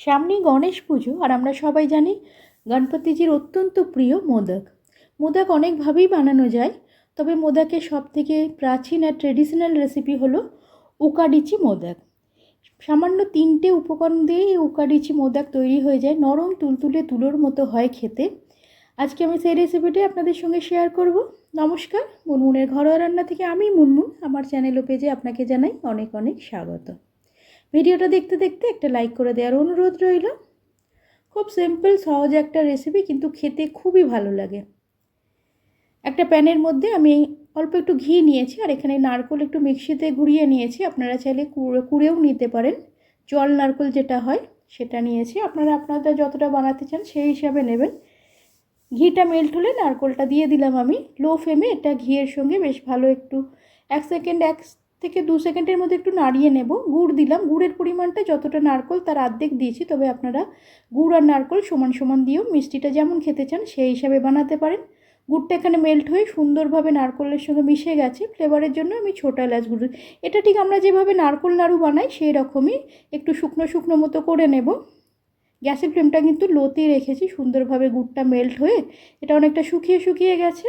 সামনেই গণেশ পুজো, আর আমরা সবাই জানি গণপতিজির অত্যন্ত প্রিয় মোদক। মোদক অনেকভাবেই বানানো যায়, তবে মোদকের সব থেকে প্রাচীন আর ট্রেডিশনাল রেসিপি হলো উকাডিচি মোদক। সামান্য তিনটে উপকরণ দিয়েই এই উকাডিচি মোদক তৈরি হয়ে যায়, নরম তুলতুলে তুলোর মতো হয় খেতে। আজকে আমি সেই রেসিপিটি আপনাদের সঙ্গে শেয়ার করব। নমস্কার, মুনমুনের ঘরোয়া রান্না থেকে আমি মুনমুন। আমার চ্যানেল ও পেজে আপনাকে জানাই অনেক অনেক স্বাগত। ভিডিওটা দেখতে দেখতে একটা লাইক করে দেওয়ার অনুরোধ রইল। খুব সিম্পল সহজ একটা রেসিপি কিন্তু খেতে খুবই ভালো লাগে। একটা প্যানের মধ্যে আমি অল্প একটু ঘি নিয়েছি আর এখানে নারকোল একটু মিক্সিতে ঘুরিয়ে নিয়েছি। আপনারা চাইলে কুড়েও নিতে পারেন। জল নারকোল যেটা হয় সেটা নিয়েছি। আপনারা আপনাদের যতটা বানাতে চান সেই হিসাবে নেবেন। ঘিটা মেল্ট হলে নারকোলটা দিয়ে দিলাম আমি। লো ফ্লেমে এটা ঘিয়ের সঙ্গে বেশ ভালো একটু, এক সেকেন্ড এক থেকে দু সেকেন্ডের মধ্যে একটু নাড়িয়ে নেব। গুড় দিলাম। গুড়ের পরিমাণটা যতটা নারকোল, তার অর্ধেক দিয়েছি। তবে আপনারা গুড় আর নারকোল সমান সমান দিয়েও মিষ্টিটা যেমন খেতে চান, সেই হিসাবে বানাতে পারেন। গুড়টা এখানে মেল্ট হয়ে সুন্দরভাবে নারকোলের সঙ্গে মিশে গেছে। ফ্লেভারের জন্য আমি ছোটো এলাচ গুঁড়ো। এটা ঠিক আমরা যেভাবে নারকোল নাড়ু বানাই, সেই রকমই একটু শুকনো শুকনো মতো করে নেব। গ্যাসের ফ্লেমটা কিন্তু লোতে রেখেছি। সুন্দরভাবে গুড়টা মেল্ট হয়ে এটা অনেকটা শুকিয়ে শুকিয়ে গেছে।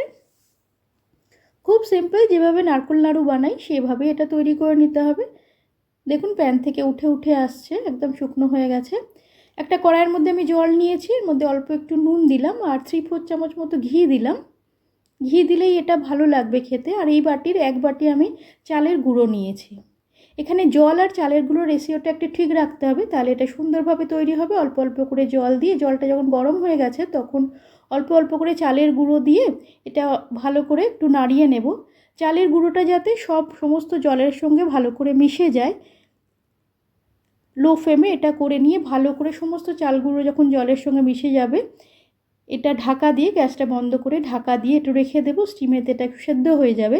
খুব সিম্পল যেভাবে নারকোল নাড়ু বানাই, সেভাবে এটা তৈরি করে নিতে হবে। দেখুন প্যান থেকে উঠে উঠে আসছে, একদম শুকনো হয়ে গেছে। একটা কড়াইয়ের মধ্যে আমি জল নিয়েছি, এর মধ্যে অল্প একটু নুন দিলাম আর থ্রি ফোর চামচ মতো ঘি দিলাম। ঘি দিলেই এটা ভালো লাগবে খেতে, আর এই বাটির এক বাটি আমি চালের গুঁড়ো নিয়েছি। এখানে জল আর চালের গুঁড়ো রেশিওটা একটু ঠিক রাখতে হবে, তাহলে এটা সুন্দরভাবে তৈরি হবে। অল্প অল্প করে জল দিয়ে, জলটা যখন গরম হয়ে গেছে, তখন অল্প অল্প করে চালের গুঁড়ো দিয়ে এটা ভালো করে একটু নাড়িয়ে নেব। চালের গুঁড়োটা যাতে সব সমস্ত জলের সঙ্গে ভালো করে মিশে যায়। লো ফ্লেমে এটা করে নিয়ে ভালো করে সমস্ত চালগুলো যখন জলের সঙ্গে মিশে যাবে এটা ঢাকা দিয়ে, গ্যাসটা বন্ধ করে ঢাকা দিয়ে একটু রেখে দেবো স্টিমেতে এটা একটু সেদ্ধ হয়ে যাবে।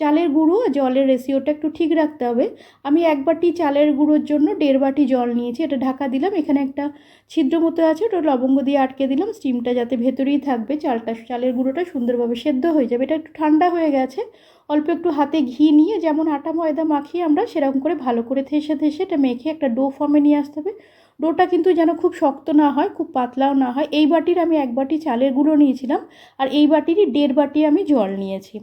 চালের গুঁড়ো আর জলের রেশিওটা একটু ঠিক রাখতে হবে। আমি এক বাটি চালের গুঁড়োর জন্য দেড় বাটি জল নিয়েছি, এটা ঢাকা দিলাম। এখানে একটা ছিদ্র মতো আছে, ওটা লবঙ্গ দিয়ে আটকে দিলাম। স্টিমটা যাতে ভেতরেই থাকবে, চালটা, চালের গুঁড়োটা সুন্দরভাবে সেদ্ধ হয়ে যাবে। এটা একটু ঠান্ডা হয়ে গেছে অল্প একটু হাতে ঘি নিয়ে যেমন আটা, ময়দা মাখিয়ে আমরা সেরকম করে ভালো করে থেসে থেসে এটা মেখে একটা ডো ফর্মে নিয়ে আসতে হবে। ডোটা কিন্তু যেন খুব শক্ত না হয়, খুব পাতলাও না হয়। এই বাটির আমি এক বাটি চালের গুঁড়ো নিয়েছিলাম আর এই বাটিরই দেড় বাটি আমি জল নিয়েছি।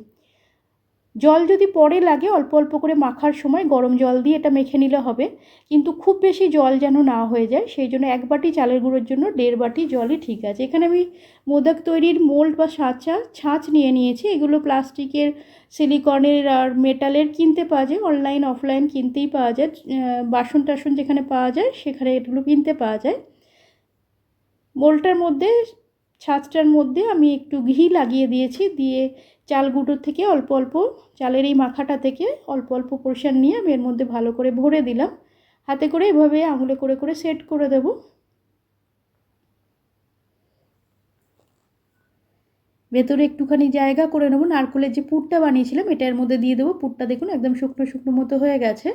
জল যদি পরে লাগে, অল্প অল্প করে মাখার সময় গরম জল দিয়ে এটা মেখে নিলে হবে। কিন্তু খুব বেশি জল যেন না হয়ে যায়, সেই জন্য এক বাটি চালের গুঁড়োর জন্য দেড় বাটি জলই ঠিক আছে। এখানে আমি মোদক তৈরির মোল্ড বা সাঁচা, ছাঁচ নিয়ে নিয়েছি। এগুলো প্লাস্টিকের, সিলিকনের আর মেটালের কিনতে পাওয়া যায়, অনলাইন, অফলাইন কিনতেই পাওয়া যায়। বাসন টাসন যেখানে পাওয়া যায়, সেখানে এগুলো কিনতে পাওয়া যায়। মোলটার মধ্যে ছাঁচটার মধ্যে আমি একটু ঘি লাগিয়ে দিয়েছি, দিয়ে চাল গুঁড়োর থেকে অল্প অল্প, চালের এই মাখাটা থেকে অল্প অল্প পোর্শন নিয়ে আমি এর মধ্যে ভালো করে ভরে দিলাম। হাতে করে এভাবে আঙুলে করে করে সেট করে দেব। ভেতরে একটুখানি জায়গা করে নেব, নারকলের যে পুরটা বানিয়েছিলাম এটা এর মধ্যে দিয়ে দেবো। পুরটা দেখুন একদম শুকনো শুকনো মতো হয়ে গেছে।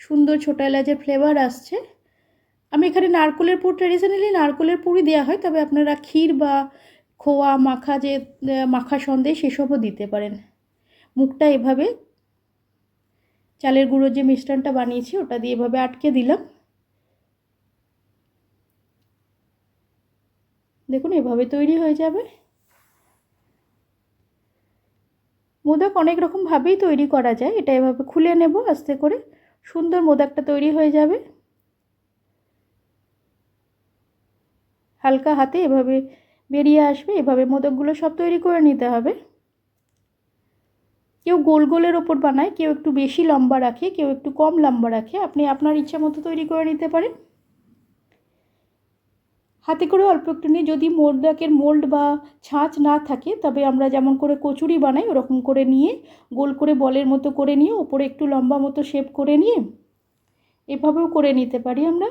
সুন্দর ছোটো এলাচের ফ্লেভার আসছে। আমি এখানে নারকলের পুর ট্রেডিশনালি নারকলের পুরই দেওয়া হয়, তবে আপনারা ক্ষীর বা খোয়া, মাখা যে মাখা সন্দেশ সেসবও দিতে পারেন। মুখটা এভাবে, চালের গুঁড়োর যে মিশ্রণটা বানিয়েছি, ওটা দিয়ে এভাবে আটকে দিলাম। দেখুন, এভাবে তৈরি হয়ে যাবে। মোদক অনেক রকমভাবেই তৈরি করা যায়, এটা এভাবে খুলে নেব আস্তে করে, সুন্দর মোদকটা তৈরি হয়ে যাবে। হালকা হাতে এভাবে বেরিয়ে আসবে। এভাবে মোদকগুলো সব তৈরি করে নিতে হবে। কেউ গোল গোলের ওপর বানায়, কেউ একটু বেশি লম্বা রাখে, কেউ একটু কম লম্বা রাখে। আপনি আপনার ইচ্ছা মতো তৈরি করে নিতে পারেন। হাতে করে অল্প একটু নিয়ে যদি মোরদাকের মোল্ড বা ছাঁচ না থাকে, তবে আমরা যেমন করে কচুরি বানাই, ওরকম করে নিয়ে, গোল করে বলের মতো করে নিয়ে, ওপরে একটু লম্বা মতো শেপ করে নিয়ে, এভাবেও করে নিতে পারি আমরা।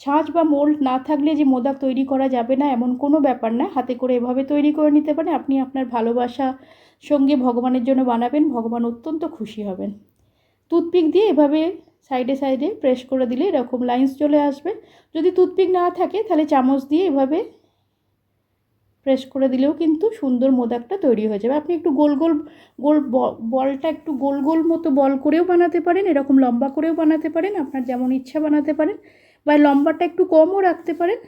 ছাঁচ বা মোল্ড না থাকলে যে মোদাক তৈরি করা যাবে না এমন কোনো ব্যাপার না। হাতে করে এভাবে তৈরি করে নিতে পারেন। আপনি আপনার ভালোবাসা সঙ্গে ভগবানের জন্য বানাবেন। ভগবান অত্যন্ত খুশি হবেন। টুথপিক দিয়ে এভাবে সাইডে সাইডে প্রেস করে দিলে এরকম লাইন্স চলে আসবে। যদি টুথপিক না থাকে তাহলে চামচ দিয়ে এভাবে প্রেস করে দিলেও কিন্তু সুন্দর মোদাকটা তৈরি হয়ে যাবে। আপনি একটু গোল গোল গোল বলটা একটু গোল গোল মতো বল করেও বানাতে পারেন। এরকম লম্বা করেও বানাতে পারেন। আপনার যেমন ইচ্ছা বানাতে পারেন। বা লম্বাটা একটু কমও রাখতে পারেন।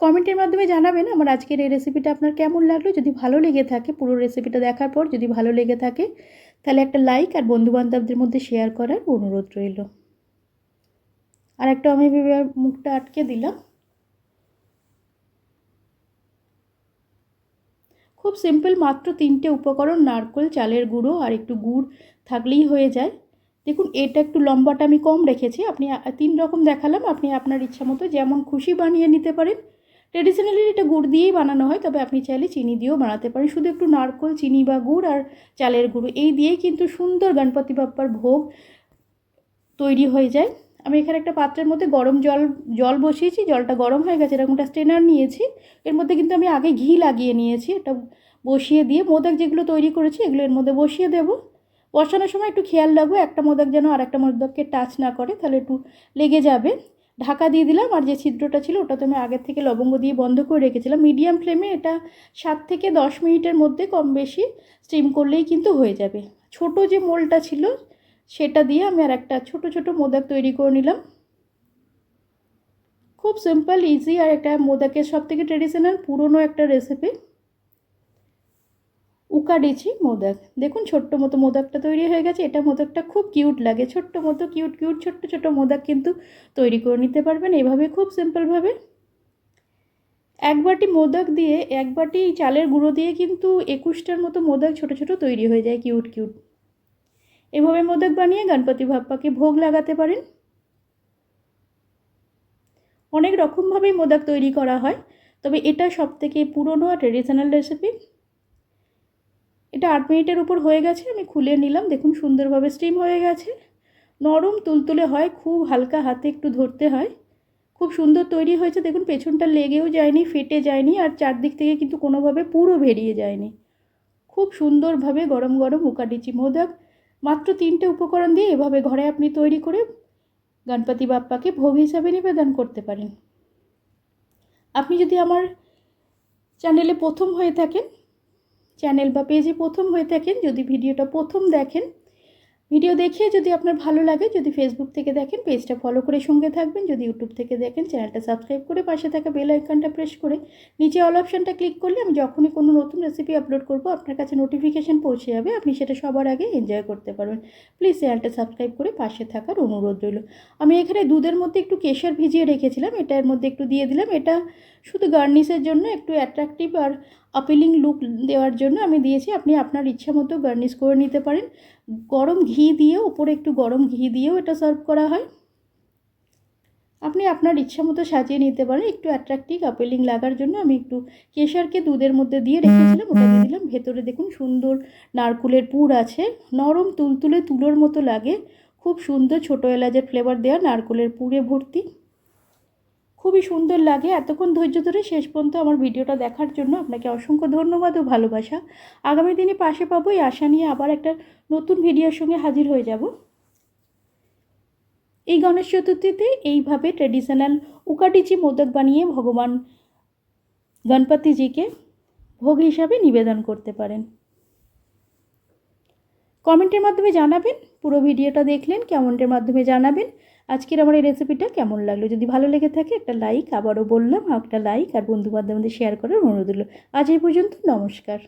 কমেন্টের মাধ্যমে জানাবেন আমার আজকের এই রেসিপিটা আপনার কেমন লাগল? যদি ভালো লেগে থাকে, পুরো রেসিপিটা দেখার পর যদি ভালো লেগে থাকে, তাহলে একটা লাইক আর বন্ধুবান্ধবদের মধ্যে শেয়ার করার অনুরোধ রইল। আর একটা আমি মুখটা আটকে দিলাম। খুব সিম্পল মাত্র তিনটে উপকরণ, নারকোল, চালের গুঁড়ো আর একটু গুড় থাকলেই হয়ে যায়। দেখুন, এটা একটু লম্বাটা আমি কম রেখেছি। আপনি তিন রকম দেখালাম। আপনি আপনার ইচ্ছা মতো যেমন খুশি বানিয়ে নিতে পারেন। ট্রেডিশনালি এটা গুড় দিয়েই বানানো হয়, তবে আপনি চাইলে চিনি দিয়েও বানাতে পারেন। শুধু একটু নারকোল, চিনি বা গুড় আর চালের গুঁড়ো, এই দিয়েই কিন্তু সুন্দর গণপতি বাপ্পার ভোগ তৈরি হয়ে যায়। আমি এখানে একটা পাত্রের মধ্যে গরম জল জল বসিয়েছি, জলটা গরম হয়ে গেছে এরকম একটা স্টেনার নিয়েছি। এর মধ্যে কিন্তু আমি আগে ঘি লাগিয়ে নিয়েছি, এটা বসিয়ে দিয়ে মোদক যেগুলো তৈরি করেছি এগুলো এর মধ্যে বসিয়ে দেবো। বসানোর সময় একটু খেয়াল রাখব, একটা মোদক যেন আর একটা মোদককে টাচ না করে, তাহলে একটু লেগে যাবে। ঢাকা দিয়ে দিলাম, আর যে ছিদ্রটা ছিল ওটা তো আমি আগের থেকে লবঙ্গ দিয়ে বন্ধ করে রেখেছিলাম। মিডিয়াম ফ্লেমে এটা সাত থেকে দশ মিনিটের মধ্যে কম বেশি স্টিম করলেই কিন্তু হয়ে যাবে। ছোট যে মোলটা ছিল সেটা দিয়ে আমি আর একটা ছোট ছোট মোদক তৈরি করে নিলাম। খুব সিম্পল ইজি আর একটা মোদকের সব থেকে ট্রেডিশনাল পুরনো একটা রেসিপি উকাডিছি মোদক। দেখুন, ছোট্ট মতো মোদকটা তৈরি হয়ে গেছে। এটা মোদকটা খুব কিউট লাগে। ছোট্ট মতো কিউট কিউট ছোট্ট ছোট মোদক কিন্তু তৈরি করে নিতে পারবেন এভাবে খুব সিম্পলভাবে এক বাটি মোদক দিয়ে, এক বাটি চালের গুঁড়ো দিয়ে কিন্তু একুশটার মতো মোদক ছোট ছোট তৈরি হয়ে যায় কিউট কিউট এভাবে মোদক বানিয়ে গণপতি বাপ্পাকে ভোগ লাগাতে পারেন। অনেক রকমভাবেই মোদক তৈরি করা হয়, তবে এটা সব থেকে পুরনো আর ট্রেডিশনাল রেসিপি এটা আট মিনিটের উপর হয়ে গেছে, আমি খুলে নিলাম, দেখুন সুন্দরভাবে স্টিম হয়ে গেছে। নরম তুলতুলে হয়, খুব হালকা হাতে একটু ধরতে হয়। খুব সুন্দর তৈরি হয়েছে, দেখুন পেছনটা লেগেও যায়নি, ফেটে যায়নি, আর চারদিক থেকে কিন্তু কোনোভাবে পুরো বেরিয়ে যায়নি। খুব সুন্দরভাবে গরম গরম উকাডিচি মোদক মাত্র তিনটে উপকরণ দিয়ে এভাবে ঘরে আপনি তৈরি করে গণপতি বাপ্পাকে ভোগ হিসাবে নিবেদন করতে পারেন। আপনি যদি আমার চ্যানেলে প্রথম হয়ে থাকেন, চ্যানেল বা পেজে প্রথম হয়ে থাকেন, যদি ভিডিওটা প্রথম দেখেন ভিডিও দেখিয়ে যদি আপনার ভালো লাগে, যদি ফেসবুক থেকে দেখেন, পেজটা ফলো করে সঙ্গে থাকবেন। যদি ইউটিউব থেকে দেখেন, চ্যানেলটা সাবস্ক্রাইব করে পাশে থাকা বেল আইকনটা প্রেস করে নিচে অল অপশানটা ক্লিক করলে আমি যখনই কোনো নতুন রেসিপি আপলোড করব, আপনার কাছে নোটিফিকেশান পৌঁছে যাবে। আপনি সেটা সবার আগে এনজয় করতে পারবেন। প্লিজ চ্যানেলটা সাবস্ক্রাইব করে পাশে থাকার অনুরোধ রইল। আমি এখানে দুধের মধ্যে একটু কেশর ভিজিয়ে রেখেছিলাম। এটার মধ্যে একটু দিয়ে দিলাম। এটা শুধু গার্নিশের জন্য, একটু অ্যাট্রাকটিভ আর আপিলিং লুক দেওয়ার জন্য আমি দিয়েছি। আপনি আপনার ইচ্ছা মতো গার্নিশ করে নিতে পারেন। গরম ঘি দিয়ে ওপরে একটু গরম ঘি দিয়েও এটা সার্ভ করা হয়। আপনি আপনার ইচ্ছা মতো সাজিয়ে নিতে পারেন। একটু অ্যাট্রাকটিভ আপেলিং লাগার জন্য আমি একটু কেশারকে দুধের মধ্যে দিয়ে রেখেছিলাম, ওটা দিয়ে দিলাম। ভেতরে দেখুন সুন্দর নারকুলের পুর আছে। নরম তুলতুলে তুলোর মতো লাগে। খুব সুন্দর ছোটো এলাচের ফ্লেভার দেওয়া নারকুলের পুরে ভর্তি। খুবই সুন্দর লাগে। এতক্ষণ ধৈর্য ধরে শেষ পর্যন্ত আমার ভিডিওটা দেখার জন্য আপনাকে অসংখ্য ধন্যবাদ ও ভালোবাসা। আগামী দিনে পাশে পাবো এই আশা নিয়ে আবার একটা নতুন ভিডিওর সঙ্গে হাজির হয়ে যাব। এই গণেশ চতুর্থীতে এইভাবে ট্রেডিশনাল উকাটিচি মোদক বানিয়ে ভগবান গণপতিজিকে ভোগ হিসাবে নিবেদন করতে পারেন। কমেন্টের মাধ্যমে জানাবেন, পুরো ভিডিওটা দেখলেন, কমেন্টের মাধ্যমে জানাবেন, আজকের আমার এই রেসিপিটা কেমন লাগল? যদি ভালো লেগে থাকে একটা লাইক আবারও বললাম, একটা লাইক আর বন্ধু বান্ধবদের শেয়ার করার অনুরোধ হলো আজ এই পর্যন্ত, নমস্কার।